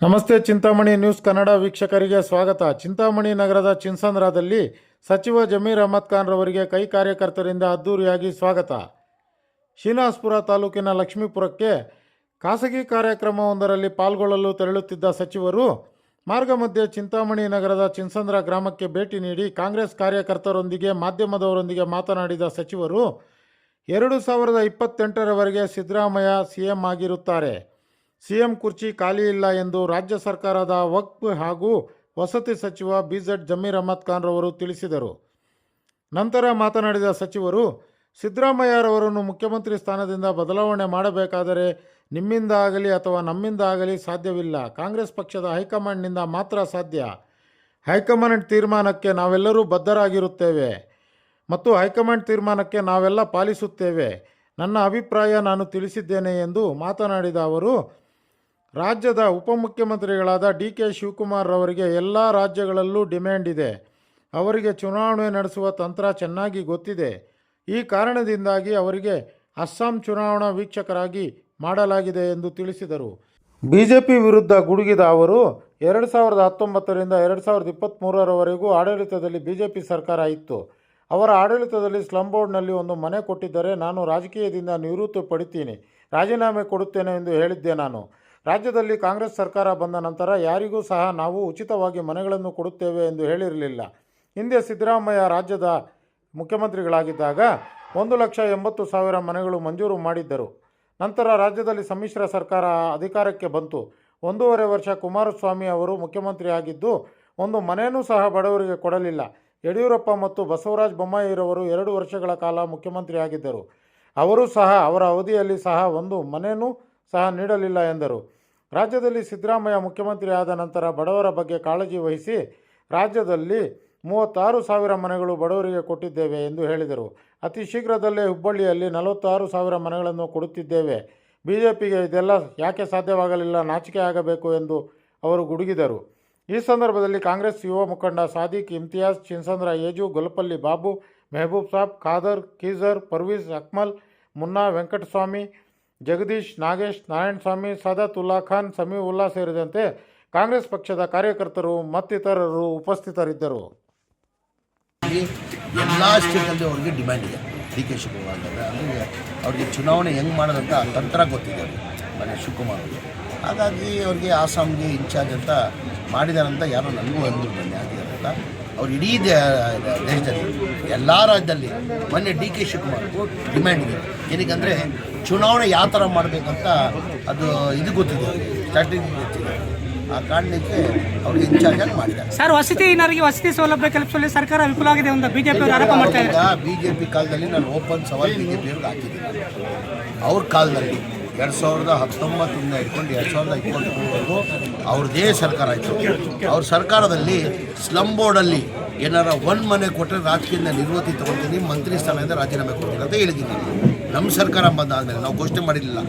ನಮಸ್ತೆ ಚಿಂತಾಮಣಿ ನ್ಯೂಸ್ ಕನ್ನಡ ವೀಕ್ಷಕರಿಗೆ ಸ್ವಾಗತ. ಚಿಂತಾಮಣಿ ನಗರದ ಚಿನ್ಸಂದ್ರದಲ್ಲಿ ಸಚಿವ ಜಮೀರ್ ಅಹಮದ್ ಖಾನ್ ರವರಿಗೆ ಕೈ ಕಾರ್ಯಕರ್ತರಿಂದ ಅದ್ದೂರಿಯಾಗಿ ಸ್ವಾಗತ. ಶ್ರೀನಿವಾಸ್ಪುರ ತಾಲೂಕಿನ ಲಕ್ಷ್ಮೀಪುರಕ್ಕೆ ಖಾಸಗಿ ಕಾರ್ಯಕ್ರಮವೊಂದರಲ್ಲಿ ಪಾಲ್ಗೊಳ್ಳಲು ತೆರಳುತ್ತಿದ್ದ ಸಚಿವರು, ಮಾರ್ಗ ಮಧ್ಯೆ ಚಿಂತಾಮಣಿ ನಗರದ ಚಿನ್ಸಂದ್ರ ಗ್ರಾಮಕ್ಕೆ ಭೇಟಿ ನೀಡಿ ಕಾಂಗ್ರೆಸ್ ಕಾರ್ಯಕರ್ತರೊಂದಿಗೆ ಮಾಧ್ಯಮದವರೊಂದಿಗೆ ಮಾತನಾಡಿದ ಸಚಿವರು, ಎರಡು ಸಾವಿರದ ಇಪ್ಪತ್ತೆಂಟರವರೆಗೆ ಸಿದ್ದರಾಮಯ್ಯ ಸಿಎಂ ಆಗಿರುತ್ತಾರೆ. ಸಿಎಂ ಕುರ್ಚಿ ಖಾಲಿ ಇಲ್ಲ ಎಂದು ರಾಜ್ಯ ಸರ್ಕಾರದ ವಕ್ಫ್ ಹಾಗೂ ವಸತಿ ಸಚಿವ ಬಿಜೆಡ್ ಜಮೀರ್ ಅಹಮದ್ ಖಾನ್ ರವರು ತಿಳಿಸಿದರು. ನಂತರ ಮಾತನಾಡಿದ ಸಚಿವರು, ಸಿದ್ದರಾಮಯ್ಯರವರನ್ನು ಮುಖ್ಯಮಂತ್ರಿ ಸ್ಥಾನದಿಂದ ಬದಲಾವಣೆ ಮಾಡಬೇಕಾದರೆ ನಿಮ್ಮಿಂದ ಆಗಲಿ ಅಥವಾ ನಮ್ಮಿಂದ ಆಗಲಿ ಸಾಧ್ಯವಿಲ್ಲ. ಕಾಂಗ್ರೆಸ್ ಪಕ್ಷದ ಹೈಕಮಾಂಡ್ನಿಂದ ಮಾತ್ರ ಸಾಧ್ಯ. ಹೈಕಮಾಂಡ್ ತೀರ್ಮಾನಕ್ಕೆ ನಾವೆಲ್ಲರೂ ಬದ್ಧರಾಗಿರುತ್ತೇವೆ ಮತ್ತು ಹೈಕಮಾಂಡ್ ತೀರ್ಮಾನಕ್ಕೆ ನಾವೆಲ್ಲ ಪಾಲಿಸುತ್ತೇವೆ. ನನ್ನ ಅಭಿಪ್ರಾಯ ನಾನು ತಿಳಿಸಿದ್ದೇನೆ ಎಂದು ಮಾತನಾಡಿದ ಅವರು ರಾಜ್ಯದ ಉಪಮುಖ್ಯಮಂತ್ರಿಗಳಾದ ಡಿ ಕೆ ಶಿವಕುಮಾರ್ ಅವರಿಗೆ ಎಲ್ಲ ರಾಜ್ಯಗಳಲ್ಲೂ ಡಿಮ್ಯಾಂಡ್ ಇದೆ. ಅವರಿಗೆ ಚುನಾವಣೆ ನಡೆಸುವ ತಂತ್ರ ಚೆನ್ನಾಗಿ ಗೊತ್ತಿದೆ. ಈ ಕಾರಣದಿಂದಾಗಿ ಅವರಿಗೆ ಅಸ್ಸಾಂ ಚುನಾವಣಾ ವೀಕ್ಷಕರಾಗಿ ಮಾಡಲಾಗಿದೆ ಎಂದು ತಿಳಿಸಿದರು. ಬಿಜೆಪಿ ವಿರುದ್ಧ ಗುಡುಗಿದ ಅವರು, ಎರಡು ಸಾವಿರದ ಹತ್ತೊಂಬತ್ತರಿಂದ ಎರಡು ಸಾವಿರದ ಇಪ್ಪತ್ತ್ಮೂರರವರೆಗೂ ಆಡಳಿತದಲ್ಲಿ ಬಿಜೆಪಿ ಸರ್ಕಾರ ಇತ್ತು. ಅವರ ಆಡಳಿತದಲ್ಲಿ ಸ್ಲಂ ಬೋರ್ಡ್ನಲ್ಲಿ ಒಂದು ಮನೆ ಕೊಟ್ಟಿದ್ದರೆ ನಾನು ರಾಜಕೀಯದಿಂದ ನಿವೃತ್ತಿ ಪಡಿತೀನಿ ರಾಜೀನಾಮೆ ಕೊಡುತ್ತೇನೆ ಎಂದು ಹೇಳಿದ್ದೆ ನಾನು. ರಾಜ್ಯದಲ್ಲಿ ಕಾಂಗ್ರೆಸ್ ಸರ್ಕಾರ ಬಂದ ನಂತರ ಯಾರಿಗೂ ಸಹ ನಾವು ಉಚಿತವಾಗಿ ಮನೆಗಳನ್ನು ಕೊಡುತ್ತೇವೆ ಎಂದು ಹೇಳಿರಲಿಲ್ಲ. ಹಿಂದೆ ಸಿದ್ದರಾಮಯ್ಯ ರಾಜ್ಯದ ಮುಖ್ಯಮಂತ್ರಿಗಳಾಗಿದ್ದಾಗ ಒಂದು ಲಕ್ಷ ಎಂಬತ್ತು ಸಾವಿರ ಮನೆಗಳು ಮಂಜೂರು ಮಾಡಿದ್ದರು. ನಂತರ ರಾಜ್ಯದಲ್ಲಿ ಸಮ್ಮಿಶ್ರ ಸರ್ಕಾರ ಅಧಿಕಾರಕ್ಕೆ ಬಂತು. ಒಂದೂವರೆ ವರ್ಷ ಕುಮಾರಸ್ವಾಮಿ ಅವರು ಮುಖ್ಯಮಂತ್ರಿಯಾಗಿದ್ದು ಒಂದು ಮನೆಯೂ ಸಹ ಬಡವರಿಗೆ ಕೊಡಲಿಲ್ಲ. ಯಡಿಯೂರಪ್ಪ ಮತ್ತು ಬಸವರಾಜ ಬೊಮ್ಮಾಯಿರವರು ಎರಡು ವರ್ಷಗಳ ಕಾಲ ಮುಖ್ಯಮಂತ್ರಿ ಆಗಿದ್ದರು ಅವರು ಸಹ ಅವರ ಅವಧಿಯಲ್ಲಿ ಸಹ ಒಂದು ಮನೆಯೂ ಸಹ ನೀಡಲಿಲ್ಲ ಎಂದರು. ರಾಜ್ಯದಲ್ಲಿ ಸಿದ್ದರಾಮಯ್ಯ ಮುಖ್ಯಮಂತ್ರಿ ಆದ ನಂತರ ಬಡವರ ಬಗ್ಗೆ ಕಾಳಜಿ ವಹಿಸಿ ರಾಜ್ಯದಲ್ಲಿ ಮೂವತ್ತಾರು ಸಾವಿರ ಮನೆಗಳು ಬಡವರಿಗೆ ಕೊಟ್ಟಿದ್ದೇವೆ ಎಂದು ಹೇಳಿದರು. ಅತಿ ಶೀಘ್ರದಲ್ಲೇ ಹುಬ್ಬಳ್ಳಿಯಲ್ಲಿ ನಲವತ್ತಾರು ಸಾವಿರ ಮನೆಗಳನ್ನು ಕೊಡುತ್ತಿದ್ದೇವೆ. ಬಿ ಜೆ ಪಿಗೆ ಇದೆಲ್ಲ ಯಾಕೆ ಸಾಧ್ಯವಾಗಲಿಲ್ಲ, ನಾಚಿಕೆ ಆಗಬೇಕು ಎಂದು ಅವರು ಗುಡುಗಿದರು. ಈ ಸಂದರ್ಭದಲ್ಲಿ ಕಾಂಗ್ರೆಸ್ ಯುವ ಮುಖಂಡ ಸಾದಿಕ್ ಇಮ್ತಿಯಾಜ್, ಚಿನ್ಸಂದ್ರ ಏಜು, ಗೊಲಪಲ್ಲಿ ಬಾಬು, ಮೆಹಬೂಬ್ ಸಾಬ್, ಖಾದರ್, ಖೀಜರ್ ಪರ್ವೀಸ್ ಅಕ್ಮಲ್, ಮುನ್ನಾ ವೆಂಕಟಸ್ವಾಮಿ ಜಗದೀಶ್, ನಾಗೇಶ್, ನಾರಾಯಣಸ್ವಾಮಿ ಸದತ್ ಉಲ್ಲಾ ಖಾನ್ ಸಮೀ ಉಲ್ಲಾ ಸೇರಿದಂತೆ ಕಾಂಗ್ರೆಸ್ ಪಕ್ಷದ ಕಾರ್ಯಕರ್ತರು ಮತ್ತಿತರರು ಉಪಸ್ಥಿತರಿದ್ದರು. ಎಲ್ಲ ಸ್ಟೇಟಲ್ಲಿ ಅವ್ರಿಗೆ ಡಿಮ್ಯಾಂಡ್ ಇದೆ. ಡಿ ಕೆ ಶಿವಕುಮಾರ್ ಅಂತಂದರೆ ಅಂದರೆ ಅವ್ರಿಗೆ ಚುನಾವಣೆ ಹೆಂಗೆ ಮಾಡೋದಂತ ತಂತ್ರ ಗೊತ್ತಿದೆ ಮನೆ ಶಿವಕುಮಾರ್ ಹಾಗಾಗಿ ಅವ್ರಿಗೆ ಆಸಾಮ್ಗೆ ಇನ್ಚಾರ್ಜ್ ಅಂತ ಮಾಡಿದಾರಂತ ಯಾರೋ ನನಗೂ ಅಂದರು ಮೊನ್ನೆ ಆಗಿದಾರಲ್ಲ ಅವ್ರು ಇಡೀ ದೇಶದಲ್ಲಿ, ಎಲ್ಲ ರಾಜ್ಯದಲ್ಲಿ ಮೊನ್ನೆ ಡಿ ಕೆ ಶಿವಕುಮಾರ್ಗೂ ಡಿಮ್ಯಾಂಡ್ ಇದೆ. ಏನಕ್ಕಂದರೆ ಚುನಾವಣೆ ಯಾವ ಥರ ಮಾಡಬೇಕಂತ ಅದು ಇದು ಗೊತ್ತಿದೆ. ಸ್ಟ್ರಾಟಜಿ ಗೊತ್ತಿದೆ. ಆ ಕಾರಣಕ್ಕೆ ಅವ್ರಿಗೆ ಇನ್ಚಾರ್ಜ್ ಆಗಿ ಮಾಡಿದ್ದಾರೆ. ಸರ್ ವಸತಿ ಏನಾರಿಗೆ ವಸತಿ ಸೌಲಭ್ಯ ಕಲ್ಪಿಸುವಲ್ಲಿ ಸರ್ಕಾರ ವಿಫಲವಾಗಿದೆ ಅಂತ ಬಿಜೆಪಿ ಪಿ ಆರೋಪ ಮಾಡ್ತಾ ಇದ್ದಾರೆ. ಜೆ ಪಿ ಕಾಲದಲ್ಲಿ ನಾನು ಓಪನ್ ಸವಾಲ್ ಬಿ ಜೆ ಹಾಕಿದೆ ಹಾಕಿದ್ದೀನಿ. ಅವ್ರ ಕಾಲದಲ್ಲಿ ಎರಡು ಸಾವಿರದ ಹತ್ತೊಂಬತ್ತರಿಂದ ಇಟ್ಕೊಂಡು ಎರಡು ಸಾವಿರದ ಇಪ್ಪತ್ತ್ಮೂರವರೆಗೂ ಅವ್ರದ್ದೇ ಸರ್ಕಾರ ಆಯಿತು. ಅವ್ರ ಸರ್ಕಾರದಲ್ಲಿ ಸ್ಲಮ್ ಬೋರ್ಡಲ್ಲಿ ಏನಾರ ಒಂದು ಮನೆ ಕೊಟ್ಟರೆ ರಾಜಕೀಯದಿಂದ ನಿವೃತ್ತಿ ತೊಗೊಳ್ತೀನಿ ಮಂತ್ರಿ ಸ್ಥಾನದಿಂದ ರಾಜೀನಾಮೆ ಕೊಡ್ತೀನಿ ಅಂತ ಹೇಳಿದ್ದೀನಿ. ನಮ್ಮ ಸರ್ಕಾರ ಬಂದಾದಮೇಲೆ ನಾವು ಘೋಷಣೆ ಮಾಡಿರಲಿಲ್ಲ.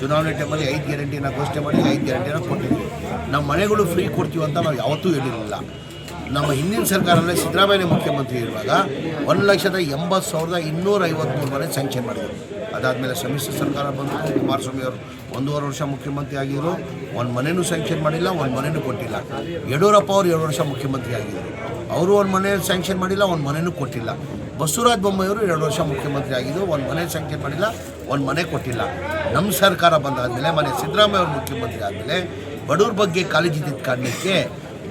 ಚುನಾವಣೆ ಟೈಮಲ್ಲಿ ಐದು ಗ್ಯಾರಂಟಿನ ಘೋಷಣೆ ಮಾಡಿ ಐದು ಗ್ಯಾರಂಟಿನ ಕೊಟ್ಟಿದ್ವಿ. ನಮ್ಮ ಮನೆಗಳು ಫ್ರೀ ಕೊಡ್ತೀವಿ ಅಂತ ನಾವು ಯಾವತ್ತೂ ಹೇಳಿರಲಿಲ್ಲ. ನಮ್ಮ ಹಿಂದಿನ ಸರ್ಕಾರದಲ್ಲಿ ಸಿದ್ದರಾಮಯ್ಯ ಮುಖ್ಯಮಂತ್ರಿ ಇರುವಾಗ ಒಂದು ಲಕ್ಷದ ಎಂಬತ್ತು ಸಾವಿರದ ಇನ್ನೂರ ಐವತ್ತ್ಮೂರು ಮನೆ ಸ್ಯಾಂಕ್ಷನ್ ಮಾಡಿದರು. ಅದಾದಮೇಲೆ ಸಮ್ಮಿಶ್ರ ಸರ್ಕಾರ ಬಂದು ಕುಮಾರಸ್ವಾಮಿ ಅವರು ಒಂದೂವರೆ ವರ್ಷ ಮುಖ್ಯಮಂತ್ರಿ ಆಗಿದ್ದರು ಒಂದು ಮನೆಯೂ ಸ್ಯಾಂಕ್ಷನ್ ಮಾಡಿಲ್ಲ, ಒಂದು ಮನೆಯೂ ಕೊಟ್ಟಿಲ್ಲ. ಯಡಿಯೂರಪ್ಪ ಅವರು ಎರಡು ವರ್ಷ ಮುಖ್ಯಮಂತ್ರಿ ಆಗಿದ್ದರು ಅವರು ಒಂದು ಮನೆ ಸ್ಯಾಂಕ್ಷನ್ ಮಾಡಿಲ್ಲ, ಒಂದು ಮನೆಯೂ ಕೊಟ್ಟಿಲ್ಲ. ಬಸವರಾಜ ಬೊಮ್ಮಾಯಿಯವರು ಎರಡು ವರ್ಷ ಮುಖ್ಯಮಂತ್ರಿ ಆಗಿದ್ದು, ಒಂದು ಮನೆ ಸಂಖ್ಯೆ ಮಾಡಿಲ್ಲ, ಒಂದು ಮನೆ ಕೊಟ್ಟಿಲ್ಲ. ನಮ್ಮ ಸರ್ಕಾರ ಬಂದಾದಮೇಲೆ, ಮನೆ ಸಿದ್ದರಾಮಯ್ಯ ಅವರು ಮುಖ್ಯಮಂತ್ರಿ ಆದಮೇಲೆ, ಬಡವ್ರ ಬಗ್ಗೆ ಕಾಳಜಿ ಕಾರಣಕ್ಕೆ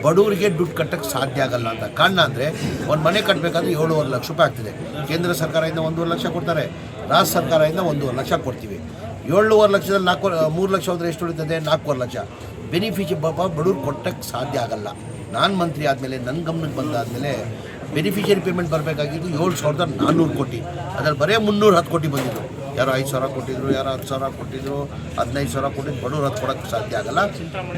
ಬಡವರಿಗೆ ದುಡ್ಡು ಕಟ್ಟಕ್ಕೆ ಸಾಧ್ಯ ಆಗಲ್ಲ ಅಂತ ಕಾರಣ ಅಂದರೆ, ಒಂದು ಮನೆ ಕಟ್ಟಬೇಕಾದ್ರೆ ಏಳುವರೆ ಲಕ್ಷ ರೂಪಾಯಿ ಆಗ್ತಿದೆ. ಕೇಂದ್ರ ಸರ್ಕಾರದಿಂದ ಒಂದೂವರೆ ಲಕ್ಷ ಕೊಡ್ತಾರೆ, ರಾಜ್ಯ ಸರ್ಕಾರದಿಂದ ಒಂದೂವರೆ ಲಕ್ಷ ಕೊಡ್ತೀವಿ. ಏಳುವರೆ ಲಕ್ಷದಲ್ಲಿ ನಾಲ್ಕು, ಮೂರು ಲಕ್ಷ ಹೋದರೆ ಎಷ್ಟು ಉಳಿತದೆ? ನಾಲ್ಕೂವರೆ ಲಕ್ಷ. ಬೆನಿಫಿಷಿ ಬಡವ್ರು ಕೊಟ್ಟಕ್ಕೆ ಸಾಧ್ಯ ಆಗಲ್ಲ. ನಾನು ಮಂತ್ರಿ ಆದಮೇಲೆ ನನ್ನ ಗಮನಕ್ಕೆ ಬಂದಾದಮೇಲೆ ಬೆನಿಫಿಷಿಯರಿ ಪೇಮೆಂಟ್ ಬರಬೇಕಾಗಿದ್ದು ಏಳು ಸಾವಿರದ ನಾನ್ನೂರು ಕೋಟಿ. ಅದರಲ್ಲಿ ಬರೀ ಮುನ್ನೂರು ಹತ್ತು ಕೋಟಿ ಬಂದಿದ್ದು. ಯಾರೋ ಐದು ಸಾವಿರ ಕೊಟ್ಟಿದ್ರು, ಯಾರೋ ಹತ್ತು ಸಾವಿರ ಕೊಟ್ಟಿದ್ರು, ಹದಿನೈದು ಸಾವಿರ ಕೊಟ್ಟಿದ್ದು ಬಡವ್ರು ಹತ್ತು ಕೊಡೋಕ್ಕೆ ಸಾಧ್ಯ ಆಗಲ್ಲ.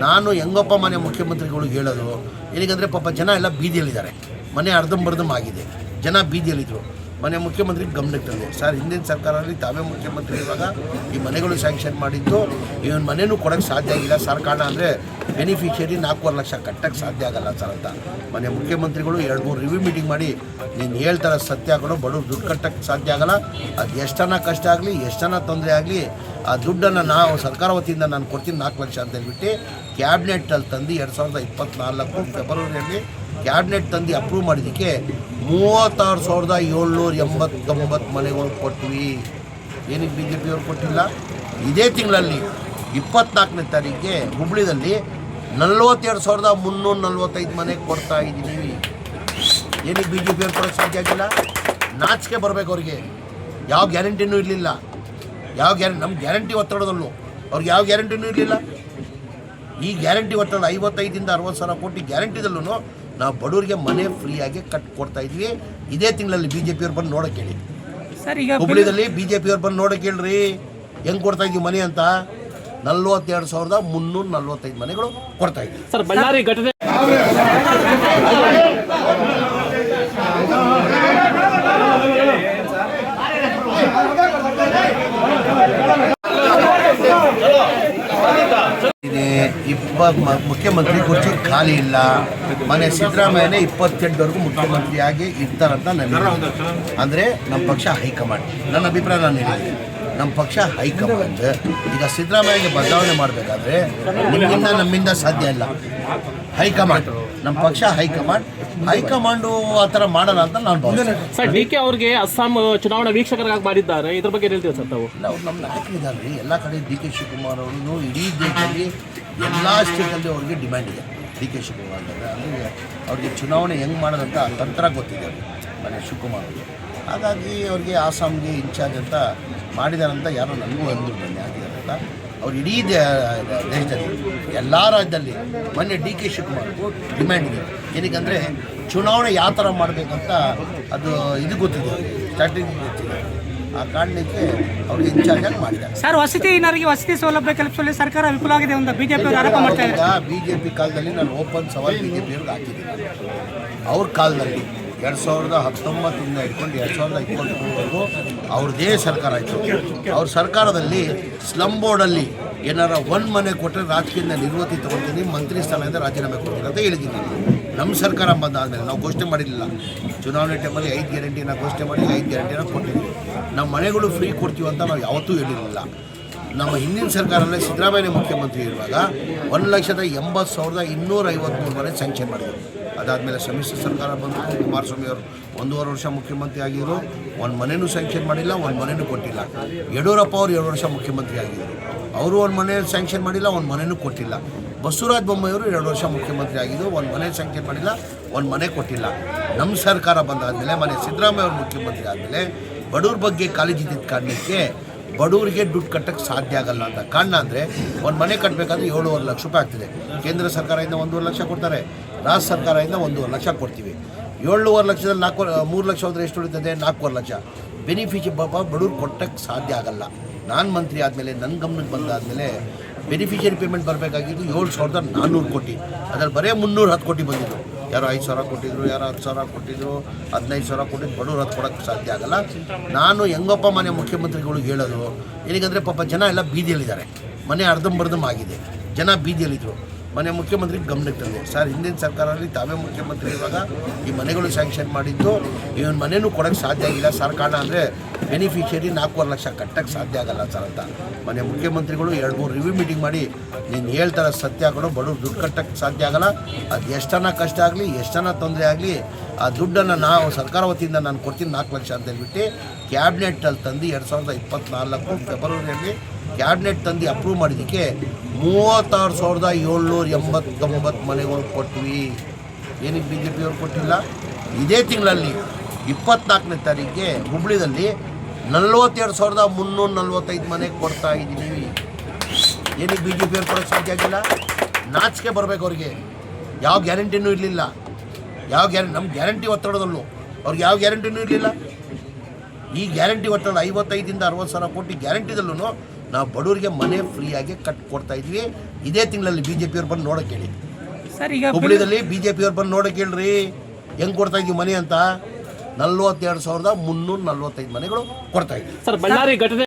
ನಾನು ಹೆಂಗಪ್ಪ ಮನೆ ಮುಖ್ಯಮಂತ್ರಿಗಳಿಗೆ ಹೇಳೋದು ಏನಕ್ಕಂದರೆ ಪಾಪ ಜನ ಎಲ್ಲ ಬೀದಿಯಲ್ಲಿದ್ದಾರೆ. ಮನೆ ಅರ್ಧಂಬರ್ಧಂ ಆಗಿದೆ. ಜನ ಬೀದಿಯಲ್ಲಿದ್ದರು ಮನೆ ಮುಖ್ಯಮಂತ್ರಿಗೆ ಗಮನಕ್ಕೆ ತಂದೆ. ಸರ್, ಹಿಂದಿನ ಸರ್ಕಾರದಲ್ಲಿ ತಾವೇ ಮುಖ್ಯಮಂತ್ರಿ ಇರುವಾಗ ಈ ಮನೆಗಳು ಸ್ಯಾಂಕ್ಷನ್ ಮಾಡಿದ್ದು ಇವನ್ ಮನೆಯೂ ಕೊಡೋಕ್ಕೆ ಸಾಧ್ಯ ಆಗಿಲ್ಲ. ಸರ್ ಕಾರಣ ಅಂದರೆ ಬೆನಿಫಿಷಿಯರಿ ನಾಲ್ಕೂವರೆ ಲಕ್ಷ ಕಟ್ಟಕ್ಕೆ ಸಾಧ್ಯ ಆಗಲ್ಲ ಸರ್ ಅಂತ. ಮನೆ ಮುಖ್ಯಮಂತ್ರಿಗಳು ಎರಡು ಮೂರು ರಿವ್ಯೂ ಮೀಟಿಂಗ್ ಮಾಡಿ ನೀನು ಹೇಳ್ತಾರೆ ಸತ್ಯ ಹಾಕೊಂಡು ಬಡವ್ರು ದುಡ್ಡು ಕಟ್ಟಕ್ಕೆ ಸಾಧ್ಯ ಆಗಲ್ಲ. ಅದು ಎಷ್ಟನ ಕಷ್ಟ ಆಗಲಿ ಎಷ್ಟನ ತೊಂದರೆ ಆಗಲಿ, ಆ ದುಡ್ಡನ್ನು ನಾವು ಸರ್ಕಾರ ವತಿಯಿಂದ ನಾನು ಕೊಡ್ತೀನಿ ನಾಲ್ಕು ಲಕ್ಷ ಅಂತ ಹೇಳ್ಬಿಟ್ಟು ಕ್ಯಾಬಿನೆಟಲ್ಲಿ ತಂದು ಎರಡು ಸಾವಿರದ ಇಪ್ಪತ್ತ್ನಾಲ್ಕು ಫೆಬ್ರವರಿಯಲ್ಲಿ ಕ್ಯಾಬಿನೆಟ್ ತಂದು ಅಪ್ರೂವ್ ಮಾಡಿದ್ದಕ್ಕೆ ಮೂವತ್ತಾರು ಸಾವಿರದ ಏಳ್ನೂರ ಎಂಬತ್ತೊಂಬತ್ತು ಮನೆಗಳು ಕೊಟ್ವಿ. ಏನಕ್ಕೆ ಬಿ ಜೆ ಪಿಯವ್ರು ಕೊಟ್ಟಿಲ್ಲ? ಇದೇ ತಿಂಗಳಲ್ಲಿ ಇಪ್ಪತ್ನಾಲ್ಕನೇ ತಾರೀಕಿಗೆ ಹುಬ್ಳಿದಲ್ಲಿ ನಲ್ವತ್ತೆರಡು ಸಾವಿರದ ಮುನ್ನೂರ ನಲ್ವತ್ತೈದು ಮನೆ ಕೊಡ್ತಾ ಇದ್ದೀವಿ ಏನಕ್ಕೆ ಬಿ ಜೆ ಪಿಯವ್ರು ಕೊಡೋಕ್ಕೆ ಸಾಧ್ಯ ಆಗಿಲ್ಲ. ನಾಚಿಕೆ ಬರಬೇಕು ಅವ್ರಿಗೆ. ಯಾವ ಗ್ಯಾರಂಟಿನೂ ಇರಲಿಲ್ಲ. ಯಾವ ಗ್ಯಾರ ನಮ್ಮ ಗ್ಯಾರಂಟಿ ಒತ್ತಡದಲ್ಲೂ. ಅವ್ರಿಗೆ ಯಾವ ಗ್ಯಾರಂಟಿನೂ ಇರಲಿಲ್ಲ. ಈ ಗ್ಯಾರಂಟಿ ಒತ್ತಡ ಐವತ್ತೈದಿಂದ ಅರವತ್ತು ಸಾವಿರ ಕೋಟಿ ಗ್ಯಾರಂಟಿದಲ್ಲೂ ನಾವು ಬಡವರಿಗೆ ಮನೆ ಫ್ರೀಯಾಗಿ ಕಟ್ ಕೊಡ್ತಾ ಇದ್ವಿ. ಇದೇ ತಿಂಗಳಲ್ಲಿ ಬಿ ಜೆ ಪಿಯವ್ರು ಬಂದು ನೋಡೋಕೆ ಹೇಳಿ. ಸರ್ ಈಗ ಹುಬ್ಳಿದಲ್ಲಿ ಬಿ ಜೆ ಪಿಯವ್ರು ಬಂದು ನೋಡೋಕೆ ಹೇಳ್ರಿ. ಹೆಂಗೆ ಕೊಡ್ತಾ ಇದ್ವಿ ಮನೆ ಅಂತ? ನಲ್ವತ್ತೆರಡು ಸಾವಿರದ ಮುನ್ನೂರ ನಲ್ವತ್ತೈದು ಮನೆಗಳು ಕೊಡ್ತಾ ಇದೆ ಸರ್ ಬಳ್ಳಾರಿ ಘಟನೆ ಇಪ್ಪ ಮುಖ್ಯಮಂತ್ರಿ ಕುರ್ಚಿ ಖಾಲಿ ಇಲ್ಲ. ಮನೆ ಸಿದ್ದರಾಮಯ್ಯನೇ ಇಪ್ಪತ್ತೆಂಟವರೆಗೂ ಮುಖ್ಯಮಂತ್ರಿಯಾಗಿ ಇರ್ತಾರಂತ ನನ್ನ ಅಂದರೆ ನಮ್ಮ ಪಕ್ಷ ಹೈಕಮಾಂಡ್. ನನ್ನ ಅಭಿಪ್ರಾಯ ನಾನು ಹೇಳಿದ್ದೀನಿ. ನಮ್ಮ ಪಕ್ಷ ಹೈಕಮಾಂಡ್. ಈಗ ಸಿದ್ದರಾಮಯ್ಯಗೆ ಬದಲಾವಣೆ ಮಾಡಬೇಕಾದ್ರೆ ನಿಮ್ಮಿಂದ ನಮ್ಮಿಂದ ಸಾಧ್ಯ ಇಲ್ಲ. ಹೈಕಮಾಂಡ್. ನಮ್ಮ ಪಕ್ಷ ಹೈಕಮಾಂಡ್. ಹೈಕಮಾಂಡು ಆ ಥರ ಮಾಡಲ್ಲ ಅಂತ ನಾನು ಭಾವಿಸ್ತೀನಿ. ಸರ್ ಡಿ ಕೆ ಅವ್ರಿಗೆ ಅಸ್ಸಾಂ ಚುನಾವಣಾ ವೀಕ್ಷಕರಾಗಿ ಮಾಡಿದ್ದಾರೆ. ಇದ್ರ ಬಗ್ಗೆ ಹೇಳ್ತೀವಿ ಸರ್ ತಾವು? ಇಲ್ಲ ಅವ್ರು ನಮ್ಮ ನಾಯಕರಿದ್ದಾರೆ. ರೀ ಎಲ್ಲ ಕಡೆ ಡಿ ಕೆ ಶಿವಕುಮಾರ್ ಅವರು ಇಡೀ ದೇಶದಲ್ಲಿ ಎಲ್ಲ ಸ್ಟೇಟಲ್ಲಿ ಅವ್ರಿಗೆ ಡಿಮ್ಯಾಂಡ್ ಇದೆ. ಡಿ ಕೆ ಶಿವಕುಮಾರ್ ಅಂದರೆ ಅಂದರೆ ಅವ್ರಿಗೆ ಚುನಾವಣೆ ಹೆಂಗೆ ಮಾಡೋದಂತ ತಂತ್ರ ಗೊತ್ತಿದೆ ಅವ್ರಿಗೆ. ಮನೆ ಶಿವಕುಮಾರ್ ಅವ್ರಿಗೆ. ಹಾಗಾಗಿ ಅವ್ರಿಗೆ ಆಸಾಮ್ಗೆ ಇನ್ಚಾರ್ಜ್ ಅಂತ ಮಾಡಿದಾರಂತ ಯಾರೋ ನನಗೂ ಅಂದರು ಬನ್ನಿ ಆಗಿದ್ದಾರೆ ಅಂತ. ಅವ್ರು ಇಡೀ ದೇಶದಲ್ಲಿ ಎಲ್ಲ ರಾಜ್ಯದಲ್ಲಿ ಮೊನ್ನೆ ಡಿ ಕೆ ಶಿವಕುಮಾರ್ಗೂ ಡಿಮ್ಯಾಂಡ್ ಇದೆ. ಏನಕ್ಕಂದರೆ ಚುನಾವಣೆ ಯಾವ ಥರ ಮಾಡಬೇಕಂತ ಅದು ಇದು ಗೊತ್ತಿದೆ ಸ್ಟ್ರಾಟಜಿ ಗೊತ್ತಿದೆ. ಆ ಕಾರಣಕ್ಕೆ ಅವ್ರಿಗೆ ಇನ್ಚಾರ್ಜ್ ಆಗಿ ಮಾಡಿದ್ದಾರೆ. ಸರ್ ವಸತಿ ಏನಾರಿಗೆ ವಸತಿ ಸೌಲಭ್ಯ ಕಲ್ಪಿಸುವಲ್ಲಿ ಸರ್ಕಾರ ವಿಫಲವಾಗಿದೆ ಅಂತ ಬಿಜೆಪಿ ಪಿ ಆರೋಪ ಮಾಡ್ತಾ ಇದ್ದಾರೆ. ಬಿ ಜೆ ಪಿ ಕಾಲದಲ್ಲಿ ನಾನು ಓಪನ್ ಸವಾಲ್ ಬಿ ಜೆ ಪಿಯವ್ರಿಗೆ ಹಾಕಿದ್ದೀನಿ. ಅವ್ರ ಕಾಲದಲ್ಲಿ ಎರಡು ಸಾವಿರದ ಹತ್ತೊಂಬತ್ತರಿಂದ ಇಟ್ಕೊಂಡು ಎರಡು ಸಾವಿರದ ಇಪ್ಪತ್ತ್ಮೂರವರೆಗೂ ಅವ್ರದ್ದೇ ಸರ್ಕಾರ ಆಯಿತು. ಅವ್ರ ಸರ್ಕಾರದಲ್ಲಿ ಸ್ಲಮ್ ಬೋರ್ಡಲ್ಲಿ ಏನಾರ ಒಂದು ಮನೆ ಕೊಟ್ಟರೆ ರಾಜಕೀಯದಿಂದ ನಿರ್ವತಿ ತೊಗೊಳ್ತೀನಿ, ಮಂತ್ರಿ ಸ್ಥಾನದಿಂದ ರಾಜೀನಾಮೆ ಕೊಡ್ತೀನಿ ಅಂತ ಹೇಳಿದ್ದೀನಿ. ನಮ್ಮ ಸರ್ಕಾರ ಬಂದಾದಮೇಲೆ, ನಾವು ಘೋಷಣೆ ಮಾಡಿರಲಿಲ್ಲ. ಚುನಾವಣೆ ಟೈಮಲ್ಲಿ ಐದು ಗ್ಯಾರಂಟಿನ ಘೋಷಣೆ ಮಾಡಿ ಐದು ಗ್ಯಾರಂಟಿನ ಕೊಟ್ಟಿದ್ದೀವಿ ನಮ್ಮ ಮನೆಗಳು ಫ್ರೀ ಕೊಡ್ತೀವಿ ಅಂತ ನಾವು ಯಾವತ್ತೂ ಹೇಳಿರಲಿಲ್ಲ. ನಮ್ಮ ಹಿಂದಿನ ಸರ್ಕಾರದಲ್ಲಿ ಸಿದ್ದರಾಮಯ್ಯ ಮುಖ್ಯಮಂತ್ರಿ ಇರುವಾಗ ಒಂದು ಲಕ್ಷದ ಎಂಬತ್ತು ಸಾವಿರದ ಇನ್ನೂರ ಐವತ್ತ್ಮೂರು ಮನೆ ಸ್ಯಾಂಕ್ಷನ್ ಮಾಡಿದರು. ಅದಾದಮೇಲೆ ಸಮ್ಮಿಶ್ರ ಸರ್ಕಾರ ಬಂದು ಕುಮಾರಸ್ವಾಮಿ ಅವರು ಒಂದೂವರೆ ವರ್ಷ ಮುಖ್ಯಮಂತ್ರಿ ಆಗಿದ್ದರು ಒಂದು ಮನೆಯೂ ಸ್ಯಾಂಕ್ಷನ್ ಮಾಡಿಲ್ಲ, ಒಂದು ಮನೆಯೂ ಕೊಟ್ಟಿಲ್ಲ. ಯಡಿಯೂರಪ್ಪ ಅವರು ಎರಡು ವರ್ಷ ಮುಖ್ಯಮಂತ್ರಿ ಆಗಿದ್ದರು ಅವರು ಒಂದು ಮನೆ ಸ್ಯಾಂಕ್ಷನ್ ಮಾಡಿಲ್ಲ, ಒಂದು ಮನೆಯೂ ಕೊಟ್ಟಿಲ್ಲ. ಬಸವರಾಜ ಬೊಮ್ಮಾಯಿಯವರು ಎರಡು ವರ್ಷ ಮುಖ್ಯಮಂತ್ರಿ ಆಗಿದ್ದರು ಒಂದು ಮನೆ ಸ್ಯಾಂಕ್ಷನ್ ಮಾಡಿಲ್ಲ, ಒಂದು ಮನೆ ಕೊಟ್ಟಿಲ್ಲ. ನಮ್ಮ ಸರ್ಕಾರ ಬಂದಾದಮೇಲೆ ಮನೆ ಸಿದ್ದರಾಮಯ್ಯ ಅವರು ಮುಖ್ಯಮಂತ್ರಿ ಆದಮೇಲೆ, ಬಡವ್ರ ಬಗ್ಗೆ ಕಾಲೇಜಿದ್ದ ಕಾರಣಕ್ಕೆ ಬಡವರಿಗೆ ದುಡ್ಡು ಕಟ್ಟಕ್ಕೆ ಸಾಧ್ಯ ಆಗಲ್ಲ ಅಂತ ಕಾರಣ ಅಂದರೆ, ಒಂದು ಮನೆ ಕಟ್ಟಬೇಕಾದ್ರೆ ಏಳುವರೆ ಲಕ್ಷ ರೂಪಾಯಿ ಆಗ್ತಿದೆ. ಕೇಂದ್ರ ಸರ್ಕಾರದಿಂದ ಒಂದೂವರೆ ಲಕ್ಷ ಕೊಡ್ತಾರೆ. ರಾಜ್ಯ ಸರ್ಕಾರದಿಂದ ಒಂದು ಲಕ್ಷ ಕೊಡ್ತೀವಿ. ಏಳುವರೆ ಲಕ್ಷದಲ್ಲಿ ನಾಲ್ಕು, ಮೂರು ಲಕ್ಷ ಹೋದರೆ ಎಷ್ಟು ಉಳಿತದೆ? ನಾಲ್ಕೂವರೆ ಲಕ್ಷ. ಬೆನಿಫಿಷಿ ಪಾಪ ಬಡವ್ರು ಕೊಟ್ಟಕ್ಕೆ ಸಾಧ್ಯ ಆಗಲ್ಲ. ನಾನು ಮಂತ್ರಿ ಆದಮೇಲೆ ನನ್ನ ಗಮನಕ್ಕೆ ಬಂದಾದಮೇಲೆ ಬೆನಿಫಿಷಿಯರಿ ಪೇಮೆಂಟ್ ಬರಬೇಕಾಗಿದ್ದು ಏಳು ಸಾವಿರದ ನಾನ್ನೂರು ಕೋಟಿ. ಅದರಲ್ಲಿ ಬರೀ ಮುನ್ನೂರು ಹತ್ತು ಕೋಟಿ ಬಂದಿದ್ದು. ಯಾರೋ ಐದು ಸಾವಿರ ಕೊಟ್ಟಿದ್ರು, ಯಾರೋ ಹತ್ತು ಸಾವಿರ ಕೊಟ್ಟಿದ್ರು, ಹದಿನೈದು ಸಾವಿರ ಕೊಟ್ಟಿದ್ದು ಬಡವ್ರು ಹತ್ತು ಕೊಡೋಕ್ಕೆ ಸಾಧ್ಯ ಆಗಲ್ಲ. ನಾನು ಹೆಂಗಪ್ಪ ಮನೆ ಮುಖ್ಯಮಂತ್ರಿಗಳು ಹೇಳೋದು ಏನಕ್ಕಂದರೆ ಪಾಪ ಜನ ಎಲ್ಲ ಬೀದಿಯಲ್ಲಿದ್ದಾರೆ. ಮನೆ ಅರ್ಧಂಬರ್ಧಮ್ ಆಗಿದೆ ಜನ ಬೀದಿಯಲ್ಲಿದ್ದರು ಮನೆ ಮುಖ್ಯಮಂತ್ರಿಗೆ ಗಮನಕ್ಕೆ ತಂದೆ ಸರ್, ಹಿಂದಿನ ಸರ್ಕಾರದಲ್ಲಿ ತಾವೇ ಮುಖ್ಯಮಂತ್ರಿ ಇರುವಾಗ ಈ ಮನೆಗಳು ಸ್ಯಾಂಕ್ಷನ್ ಮಾಡಿದ್ದು ಇವನ್ ಮನೆಯೂ ಕೊಡಕ್ಕೆ ಸಾಧ್ಯ ಆಗಿಲ್ಲ. ಸರ್, ಕಾರಣ ಅಂದರೆ ಬೆನಿಫಿಷಿಯರಿ ನಾಲ್ಕೂವರೆ ಲಕ್ಷ ಕಟ್ಟಕ್ಕೆ ಸಾಧ್ಯ ಆಗಲ್ಲ ಸರ್ ಅಂತ. ಮನೆ ಮುಖ್ಯಮಂತ್ರಿಗಳು ಎರಡು ಮೂರು ರಿವ್ಯೂ ಮೀಟಿಂಗ್ ಮಾಡಿ, ನೀನು ಹೇಳ್ತಾರ ಸತ್ಯ ಕೊಡೋ, ಬಡವ್ರು ದುಡ್ಡು ಕಟ್ಟಕ್ಕೆ ಸಾಧ್ಯ ಆಗಲ್ಲ. ಅದು ಎಷ್ಟನ ಕಷ್ಟ ಆಗಲಿ ಎಷ್ಟನ ತೊಂದರೆ ಆಗಲಿ, ಆ ದುಡ್ಡನ್ನು ನಾವು ಸರ್ಕಾರ ವತಿಯಿಂದ ನಾನು ಕೊಡ್ತೀನಿ ನಾಲ್ಕು ಲಕ್ಷ ಅಂತ ಹೇಳ್ಬಿಟ್ಟು ಕ್ಯಾಬಿನೆಟಲ್ಲಿ ತಂದು ಎರಡು ಸಾವಿರದ ಇಪ್ಪತ್ತ್ನಾಲ್ಕು ಫೆಬ್ರವರಿಯಲ್ಲಿ ಕ್ಯಾಬಿನೆಟ್ ತಂದು ಅಪ್ರೂವ್ ಮಾಡಿದ್ದಕ್ಕೆ ಮೂವತ್ತಾರು ಸಾವಿರದ ಏಳ್ನೂರ ಎಂಬತ್ತೊಂಬತ್ತು ಮನೆಗಳು ಕೊಟ್ವಿ. ಏನಕ್ಕೆ ಬಿ ಜೆ ಪಿಯವ್ರು ಕೊಟ್ಟಿಲ್ಲ? ಇದೇ ತಿಂಗಳಲ್ಲಿ ಇಪ್ಪತ್ನಾಲ್ಕನೇ ತಾರೀಕಿಗೆ ಹುಬ್ಳಿದಲ್ಲಿ ನಲ್ವತ್ತೆರಡು ಸಾವಿರದ ಮುನ್ನೂರ ನಲ್ವತ್ತೈದು ಮನೆ ಕೊಡ್ತಾ ಇದ್ದೀವಿ. ಏನಕ್ಕೆ ಬಿ ಜೆ ಪಿಯವ್ರು ಕೊಡೋಕ್ಕೆ ಸಾಧ್ಯ ಆಗಿಲ್ಲ? ನಾಚಿಕೆ ಬರಬೇಕು ಅವ್ರಿಗೆ. ಯಾವ ಗ್ಯಾರಂಟಿನೂ ಇರಲಿಲ್ಲ. ಯಾವ ಗ್ಯಾರಂಟಿ ನಮ್ಮ ಗ್ಯಾರಂಟಿ ಒತ್ತಡದಲ್ಲೂ. ಅವ್ರಿಗೆ ಯಾವ ಗ್ಯಾರಂಟಿನೂ ಇರಲಿಲ್ಲ. ಈ ಗ್ಯಾರಂಟಿ ಒತ್ತಡ ಐವತ್ತೈದಿಂದ ಅರವತ್ತು ಸಾವಿರ ಕೋಟಿ ಗ್ಯಾರಂಟಿದಲ್ಲೂ ನಾವು ಬಡವರಿಗೆ ಮನೆ ಫ್ರೀಯಾಗಿ ಕಟ್ ಕೊಡ್ತಾ ಇದ್ವಿ. ಇದೇ ತಿಂಗಳಲ್ಲಿ ಬಿ ಜೆ ಪಿಯವ್ರು ಬಂದು ನೋಡೋಕೆ ಹೇಳಿ ಸರ್ ಈಗ ಹುಬ್ಳಿದಲ್ಲಿ ಬಿ ಜೆ ಪಿಯವ್ರು ಬಂದು ನೋಡೋಕೆ ಹೇಳ್ರಿ ಹೆಂಗೆ ಕೊಡ್ತಾ ಇದ್ವಿ ಮನೆ ಅಂತ? ನಲ್ವತ್ತೆರಡು ಸಾವಿರದ ಮುನ್ನೂರ ನಲ್ವತ್ತೈದು ಮನೆಗಳು ಕೊಡ್ತಾ ಇದ್ವಿ. ಸರ್ ಬಳ್ಳಾರಿ ಘಟನೆ